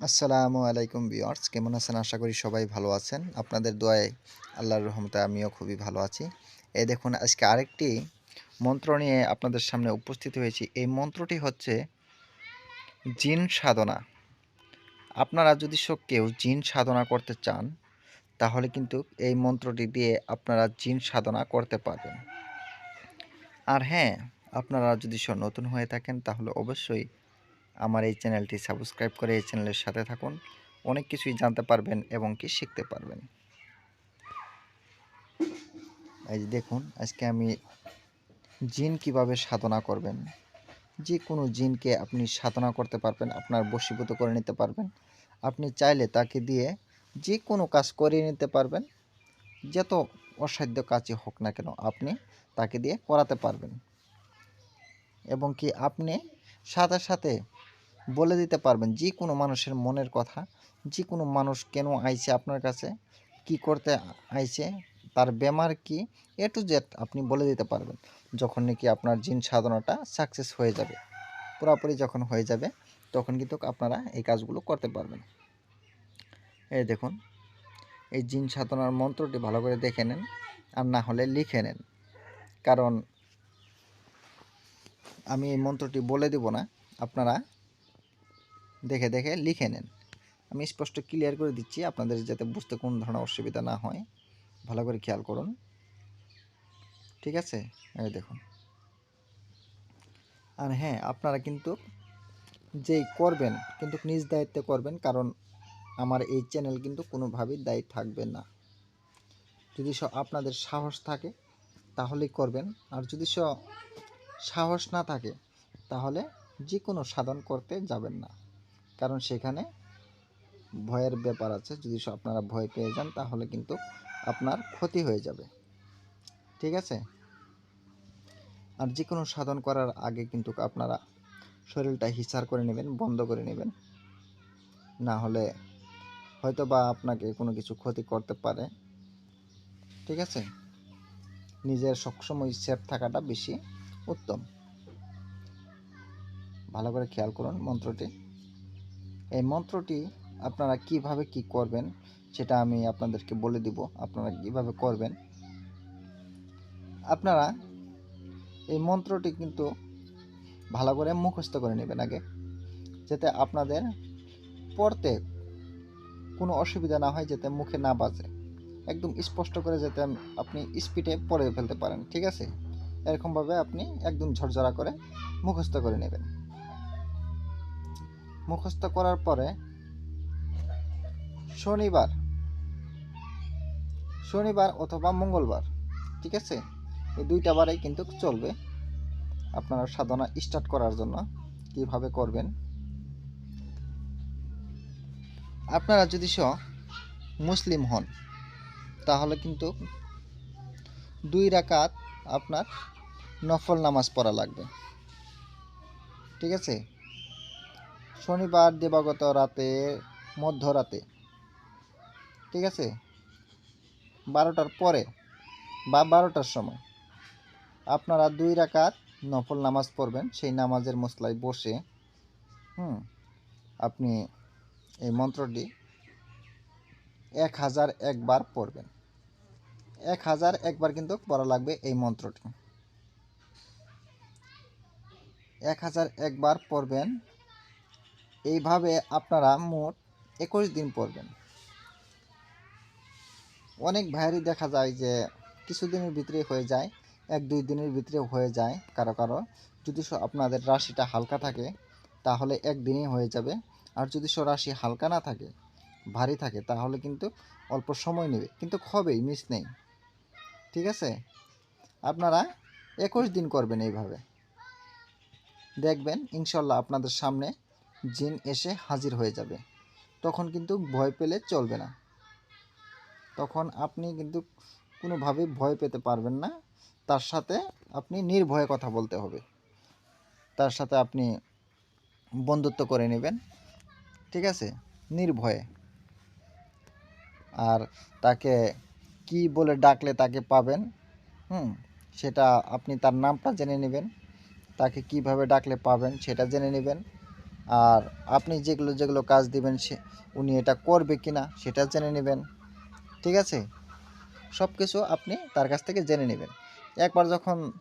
আসসালামু আলাইকুম বিয়ার্স কেমন আছেন? আশা করি সবাই ভালো আছেন। আপনাদের দোয়ায় আল্লাহর রহমতে আমিও খুবই ভালো আছি। এই দেখুন, আজকে আরেকটি মন্ত্র নিয়ে আপনাদের সামনে উপস্থিত হয়েছি। এই মন্ত্রটি হচ্ছে, জিন সাধনা। আপনারা যদি সব কেউ জিন সাধনা করতে চান, তাহলে কিন্তু এই মন্ত্রটি দিয়ে আপনারা জিন সাধনা করতে পারবেন। আর হ্যাঁ আপনারা যদি সব নতুন হয়ে থাকেন, তাহলে অবশ্যই আমার এই চ্যানেলটি সাবস্ক্রাইব করে এই চ্যানেলের সাথে থাকুন। অনেক কিছুই জানতে পারবেন এবং কি শিখতে পারবেন। এই যে দেখুন, আজকে আমি জিন কীভাবে সাধনা করবেন? যে কোনো জিনকে আপনি সাধনা করতে পারবেন, আপনার বশীভূত করে নিতে পারবেন। আপনি চাইলে তাকে দিয়ে যে কোনো কাজ করিয়ে নিতে পারবেন। যত অসাধ্য কাজই হোক না কেন, আপনি তাকে দিয়ে করাতে পারবেন। এবং কি আপনি সাথে সাথে বলে দিতে পারবেন যে কোনো মানুষের মনের কথা যে কোনো মানুষ কেন আইছে আপনার কাছে, কি করতে আইছে, তার বেমার কি, এ টু জেড আপনি বলে দিতে পারবেন, যখন নাকি আপনার জিন সাধনাটা সাকসেস হয়ে যাবে, পুরোপুরি যখন হয়ে যাবে, তখন কিন্তু আপনারা এই কাজগুলো করতে পারবেন। এই দেখুন, এই জিন সাধনার মন্ত্রটি ভালো করে দেখে নেন, আর না হলে লিখে নেন, কারণ আমি এই মন্ত্রটি বলে দেব না, আপনারা দেখে দেখে লিখে নেন। আমি স্পষ্ট ক্লিয়ার করে দিচ্ছি আপনাদের যাতে বুঝতে কোনো ধরনের অসুবিধা না হয়। ভালো করে খেয়াল করুন। ঠিক আছে? এই দেখুন। আর হ্যাঁ আপনারা কিন্তু যেই করবেন, কিন্তু নিজ দায়িত্বে করবেন, কারণ আমার এই চ্যানেল কিন্তু কোনোভাবেই দায়ী থাকবে না। যদি আপনাদের সাহস থাকে, তাহলেই করবেন। আর যদি সাহস না থাকে, তাহলে যে কোনো সাধন করতে যাবেন না। কারণ সেখানে ভয়ের ব্যাপার আছে। যদি আপনারা ভয় পেয়ে যান, তাহলে কিন্তু আপনার ক্ষতি হয়ে যাবে। ঠিক আছে? আর যে কোনো সাধন করার আগে কিন্তু আপনারা শরীরটা হিসার করে নেবেন, বন্ধ করে নেবেন। না হলে হয়তো বা আপনাকে কোনো কিছু ক্ষতি করতে পারে। ঠিক আছে? নিজের সবসময় সেফ থাকাটা বেশি উত্তম। ভালো করে খেয়াল করুন মন্ত্রটি। এই মন্ত্রটি আপনারা কীভাবে কি করবেন, সেটা আমি আপনাদেরকে বলে দিব আপনারা কীভাবে করবেন। আপনারা এই মন্ত্রটি কিন্তু ভালো করে মুখস্থ করে নেবেন আগে, যাতে আপনাদের পড়তে কোনো অসুবিধা না হয়, যাতে মুখে না বাজে। একদম স্পষ্ট করে যাতে আপনি স্পিডে পড়ে ফেলতে পারেন, ঠিক আছে? এরকমভাবে আপনি একদম ঝরঝরা করে মুখস্থ করে নেবেন। মুখস্থ করার পরে শনিবার শনিবার অথবা মঙ্গলবার, ঠিক আছে? এই দুইটা বারেই কিন্তু চলবে আপনারা সাধনা স্টার্ট করার জন্য, কীভাবে করবেন। আপনারা যদি স মুসলিম হন, তাহলে কিন্তু দুই রাকাত আপনার নফল নামাজ পড়া লাগবে। ঠিক আছে? শনিবার দিবাগত রাতে, মধ্যরাতে, ঠিক আছে? বারোটার পরে বা বারোটার সময় আপনারা দুই রাকাত নফল নামাজ পড়বেন। সেই নামাজের মশলায় বসে, হুম, আপনি এই মন্ত্রটি এক হাজার একবার পড়বেন। এক হাজার একবার কিন্তু পড়া লাগবে এই মন্ত্রটি। এক হাজার একবার পড়বেন এইভাবে আপনারা মোট একুশ দিন পড়বেন। অনেক ভাইয়েরই দেখা যায় যে কিছুদিনের ভিতরে হয়ে যায়, এক দুই দিনের ভিতরে হয়ে যায় কারও কারও। যদি আপনাদের রাশিটা হালকা থাকে, তাহলে একদিনেই হয়ে যাবে। আর যদি রাশি হালকা না থাকে, ভারী থাকে, তাহলে কিন্তু অল্প সময় নেবে। কিন্তু হবেই মিস নেই। ঠিক আছে? আপনারা একুশ দিন করবেন এইভাবে। দেখবেন, ইনশাল্লাহ আপনাদের সামনে জিন এসে হাজির হয়ে যাবে। তখন কিন্তু ভয় পেলে চলবে না। তখন আপনি কিন্তু কোনোভাবেই ভয় পেতে পারবেন না। তার সাথে আপনি নির্ভয়ে কথা বলতে হবে। তার সাথে আপনি বন্ধুত্ব করে নেবেন। ঠিক আছে? নির্ভয়ে। আর তাকে কি বলে ডাকলে তাকে পাবেন, হুম, সেটা আপনি তার নামটা জেনে নেবেন। তাকে কীভাবে ডাকলে পাবেন সেটা জেনে নেবেন। আর আপনি যেগুলো যেগুলো কাজ দিবেন সে, উনি এটা করবে কি না সেটা জেনে নেবেন, ঠিক আছে? সব কিছু আপনি তার কাছ থেকে জেনে নেবেন। একবার যখন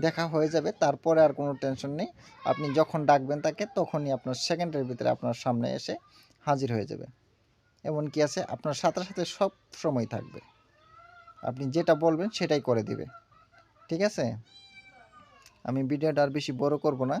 দেখা হয়ে যাবে, তারপরে আর কোনো টেনশন নেই। আপনি যখন ডাকবেন তাকে, তখনই আপনার সেকেন্ডের ভিতরে আপনার সামনে এসে হাজির হয়ে যাবে। এমন কি আছে, আপনার সাথে সাথে সব সময় থাকবে। আপনি যেটা বলবেন সেটাই করে দিবে। ঠিক আছে? আমি ভিডিওটা আর বেশি বড় করব না।